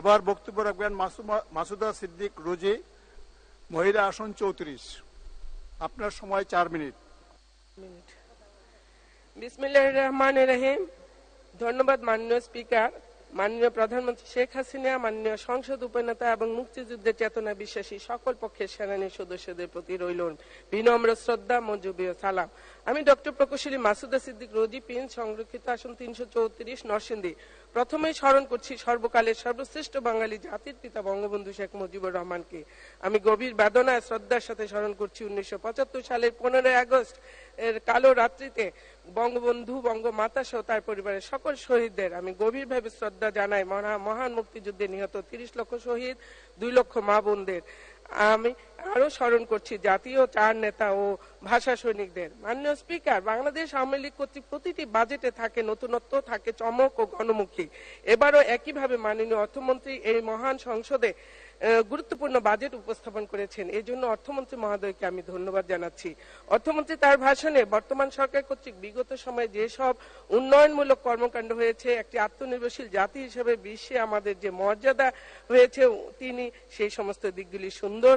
এবার বক্তব্য রাখবেন মাসুদা সিদ্দিক রোজি, মহিলা আসন চৌত্রিশ। আপনার সময় চার মিনিট। রহমান রহিম। ধন্যবাদ মাননীয় স্পিকার, মাননীয় প্রধানমন্ত্রী শেখ হাসিনা, মাননীয় সংসদ উপনেতা এবং মুক্তিযুদ্ধের চেতনা বিশ্বাসী সকল পক্ষের সেনানী সদস্যদের প্রতি রইল বিনম্র শ্রদ্ধা, মঞ্জুবীয় সালাম। আমি ডক্টর প্রকৌশলী মাসুদা সিদ্দিক রোজি পিন সংরক্ষিত আসন তিনশো চৌত্রিশ নরসিংদী। প্রথমেই স্মরণ করছি সর্বকালের সর্বশ্রেষ্ঠ বাঙালি জাতির পিতা বঙ্গবন্ধু শেখ মুজিবুর রহমানকে। আমি গভীর বেদনায় শ্রদ্ধার সাথে স্মরণ করছি উনিশশো পঁচাত্তর সালের পনেরোই আগস্ট এর কালো রাত্রিতে বঙ্গবন্ধু, বঙ্গমাতা সহ তার পরিবারের সকল শহীদদের। আমি গভীরভাবে শ্রদ্ধা জানাই মহা- মহান মুক্তিযুদ্ধে নিহত তিরিশ লক্ষ শহীদ, দুই লক্ষ মা বোনদের। আমি আরও স্মরণ করছি, জাতীয় চার নেতা ও ভাষা সৈনিকদের। মাননীয় স্পিকার, বাংলাদেশ আওয়ামী লীগ কর্তৃক প্রতিটি বাজেটে থাকে, নতুনত্ব থাকে, চমক ও গণমুখী। এবারও একইভাবে মাননীয় অর্থমন্ত্রী এই মহান সংসদে গুরুত্বপূর্ণ বাজেট উপস্থাপন করেছেন। এই জন্য অর্থমন্ত্রী মহোদয়কে আমি ধন্যবাদ জানাচ্ছি। অর্থমন্ত্রী তার ভাষণে বর্তমান সরকার কর্তৃক বিগত সময়ে যেসব উন্নয়নমূলক কর্মকাণ্ড হয়েছে, একটি আত্মনির্ভরশীল জাতি হিসেবে বিশ্বে আমাদের যে মর্যাদা হয়েছে, তিনি সেই সমস্ত দিকগুলি সুন্দর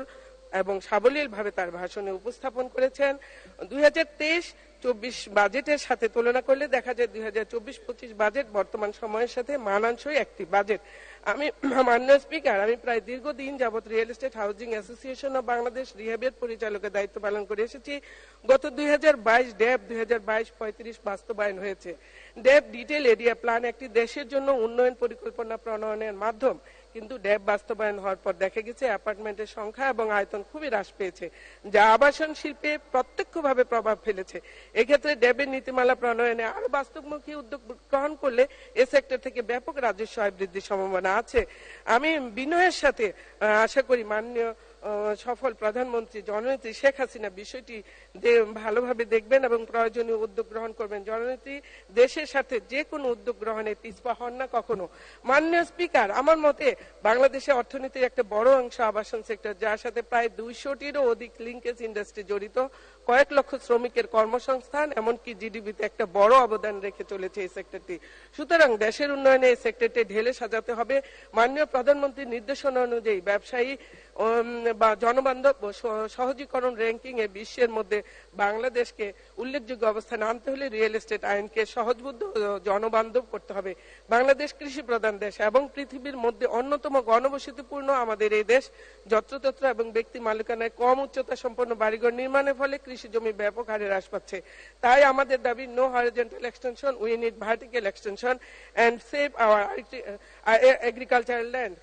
এবং সাবলীল ভাবে তার ভাষণে উপস্থাপন করেছেন। দুই হাজার তেইশ চব্বিশ বাজেটের সাথে তুলনা করলে দেখা যায় দুই হাজার চব্বিশ পঁচিশ বাজেট বর্তমান সময়ের সাথে মানানসই একটি বাজেট। আমি মাননীয় স্পিকার, আমি প্রায় দীর্ঘদিন যাবৎ real estate housing association of Bangladesh রিহাবের পরিচালকের দায়িত্ব পালন করে এসেছি। গত দুই হাজার বাইশ ড্যাব, দুই হাজার বাইশ পঁয়ত্রিশ বাস্তবায়ন হয়েছে। ড্যাব ডিটেল এরিয়া প্ল্যান একটি দেশের জন্য উন্নয়ন পরিকল্পনা প্রণয়নের মাধ্যম। কিন্তু ড্যাব বাস্তবায়ন হওয়ার পর দেখা গেছে, অ্যাপার্টমেন্টের সংখ্যা এবং আয়তন খুবই হ্রাস পেয়েছে, যা আবাসন শিল্পে প্রত্যক্ষভাবে প্রভাব ফেলেছে। এক্ষেত্রে ড্যাবের নীতিমালা প্রণয়নে আরও বাস্তবমুখী উদ্যোগ গ্রহণ করলে এ সেক্টর থেকে ব্যাপক রাজস্ব আয় বৃদ্ধির সম্ভাবনা আছে। আমি বিনয়ের সাথে আশা করি মাননীয় সফল প্রধানমন্ত্রী জননেত্রী শেখ হাসিনা বিষয়টি ভালোভাবে দেখবেন এবং প্রয়োজনীয় উদ্যোগ গ্রহণ করবেন। জননেত্রী, দেশের সাথে যে কোনো উদ্যোগ গ্রহণে পিছপা হন না কখনো। মাননীয় স্পিকার, আমার মতে বাংলাদেশের অর্থনীতির একটা বড় অংশ আবাসন সেক্টর, যার সাথে প্রায় দুইশোটিরও অধিক লিঙ্কেজ ইন্ডাস্ট্রি জড়িত। কয়েক লক্ষ শ্রমিকের কর্মসংস্থান, এমনকি জিডিপিতে একটা বড় অবদান রেখে চলেছে এই সেক্টরটি। সুতরাং দেশের উন্নয়নে এই সেক্টরটি ঢেলে সাজাতে হবে। মাননীয় প্রধানমন্ত্রীর নির্দেশনা অনুযায়ী ব্যবসায়ী বা জনবান্ধব সহজীকরণ র্যাঙ্কিং এ বিশ্বের মধ্যে বাংলাদেশকে উল্লেখযোগ্য অবস্থানে আনতে হলে রিয়েল এস্টেট আইনকে সহজবুদ্ধ জনবান্ধব করতে হবে। বাংলাদেশ কৃষি প্রধান দেশ এবং পৃথিবীর মধ্যে অন্যতম গণবসতিপূর্ণ আমাদের এই দেশ। যত্রতত্র এবং ব্যক্তি মালিকানায় কম উচ্চতা সম্পন্ন বাড়িঘর নির্মাণের ফলে কৃষি জমি ব্যাপক হারে হ্রাস পাচ্ছে। তাই আমাদের দাবি no horizontal extension we need vertical extension and save our agricultural land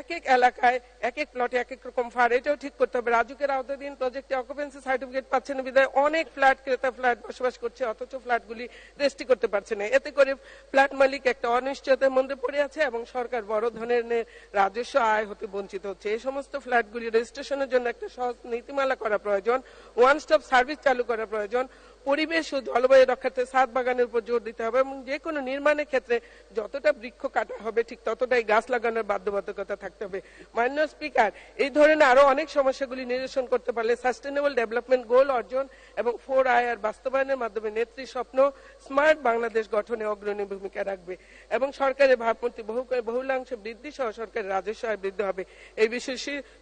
এক এক এলাকায় এক এক প্লটে এক এক রকম ফার এটাও ঠিক করতে হবে। রাজুকের আওতাধীন প্রজেক্টে অকুপেন্সি সার্টিফিকেট পাচ্ছে না বিধায় অনেক ফ্ল্যাট ক্রেতা ফ্ল্যাট বসবাস করছে, অথচ ফ্ল্যাটগুলি রেজিস্ট্রি করতে পারছে না। এতে করে ফ্ল্যাট মালিক একটা অনিশ্চয়তার মধ্যে পড়ে আছে এবং সরকার বড় ধরনের রাজস্ব আয় হতে বঞ্চিত হচ্ছে। এই সমস্ত ফ্ল্যাটগুলি রেজিস্ট্রেশনের জন্য একটা সহজ নীতিমালা করা প্রয়োজন ওয়ান স্টপ সার্ভিস চালু করা প্রয়োজন। পরিবেশ ও জলবায়ু রক্ষার্থে সাত বাগানের উপর জোর দিতে হবে এবং যে কোনো নির্মাণের ক্ষেত্রে যতটা বৃক্ষ কাটা হবে ঠিক ততটাই গাছ লাগানোর বাধ্যবাধকতা থাকতে হবে। মাননীয় স্পিকার, এই ধরনের আরও অনেক সমস্যাগুলি নিরসন করতে পারলে সাস্টেনেবল ডেভেলপমেন্ট গোল অর্জন এবং ফোর আয়ার বাস্তবায়নের মাধ্যমে নেত্রী স্বপ্ন স্মার্ট বাংলাদেশ গঠনে অগ্রণী ভূমিকা রাখবে এবং সরকারের ভাবমূর্তি বহু বহুলাংশ বৃদ্ধি সহ সরকারের রাজস্ব আয় বৃদ্ধি হবে। এই বিষয়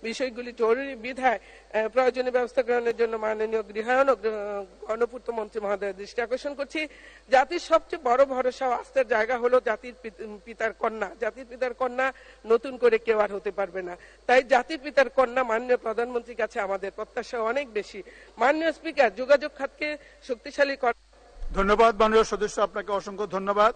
বিষয়গুলি জরুরি বিধায় প্রয়োজনীয় ব্যবস্থা গ্রহণের জন্য মাননীয় গৃহায়ন গণপূর্ত মন্ত্রী মহোদয়ের দৃষ্টি আকর্ষণ করছি। জাতির সবচেয়ে বড় ভরসা ও আস্থার জায়গা হলো জাতির পিতার কন্যা। জাতির পিতার কন্যা নতুন করে কেউ আর হতে পারবে না। তাই জাতির পিতার কন্যা মাননীয় প্রধানমন্ত্রীর কাছে আমাদের প্রত্যাশা অনেক বেশি। মাননীয় স্পিকার, যোগাযোগ খাতকে শক্তিশালী ধন্যবাদ, মাননীয় সদস্য, আপনাকে অসংখ্য ধন্যবাদ।